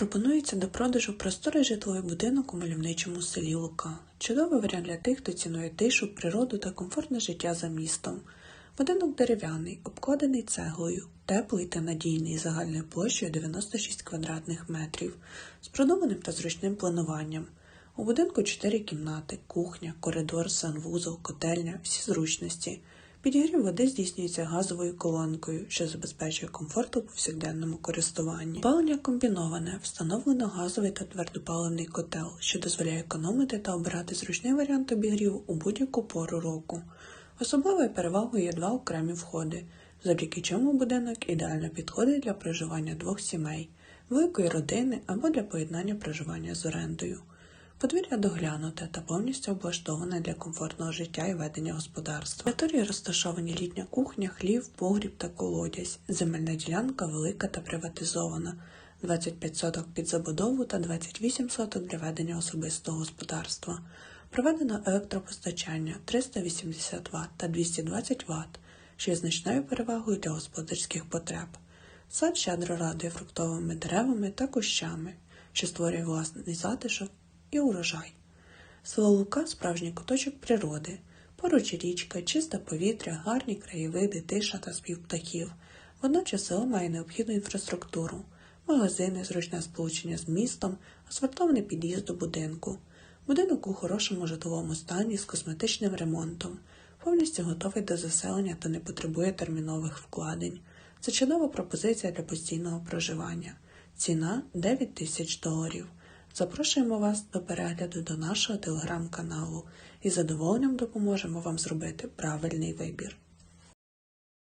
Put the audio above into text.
Пропонується до продажу просторий житловий будинок у мальовничому селі Лука. Чудовий варіант для тих, хто цінує тишу, природу та комфортне життя за містом. Будинок дерев'яний, обкладений цеглою, теплий та надійний загальною площею 96 квадратних метрів, з продуманим та зручним плануванням. У будинку 4 кімнати, кухня, коридор, санвузол, котельня, всі зручності. Підігрів води здійснюється газовою колонкою, що забезпечує комфорт у повсякденному користуванні. Опалення комбіноване, встановлено газовий та твердопаливний котел, що дозволяє економити та обирати зручний варіант обігріву у будь-яку пору року. Особливою перевагою є два окремі входи, завдяки чому будинок ідеально підходить для проживання двох сімей, великої родини або для поєднання проживання з орендою. Подвір'я доглянуте та повністю облаштоване для комфортного життя і ведення господарства. Території розташовані літня кухня, хлів, погріб та колодязь. Земельна ділянка велика та приватизована. 25 соток під забудову та 28 соток для ведення особистого господарства. Проведено електропостачання 380 Вт та 220 Вт, що є значною перевагою для господарських потреб. Сад щедро радує фруктовими деревами та кущами, що створює власний затишок і урожай. Село Лука справжній куточок природи, поруч річка, чисте повітря, гарні краєвиди, тиша та спів птахів. Водночас село має необхідну інфраструктуру, магазини, зручне сполучення з містом, асфальтований під'їзд до будинку. Будинок у хорошому житловому стані з косметичним ремонтом, повністю готовий до заселення та не потребує термінових вкладень. Це чудова пропозиція для постійного проживання. Ціна 9 тисяч доларів. Запрошуємо вас до перегляду до нашого телеграм-каналу і задоволенням допоможемо вам зробити правильний вибір.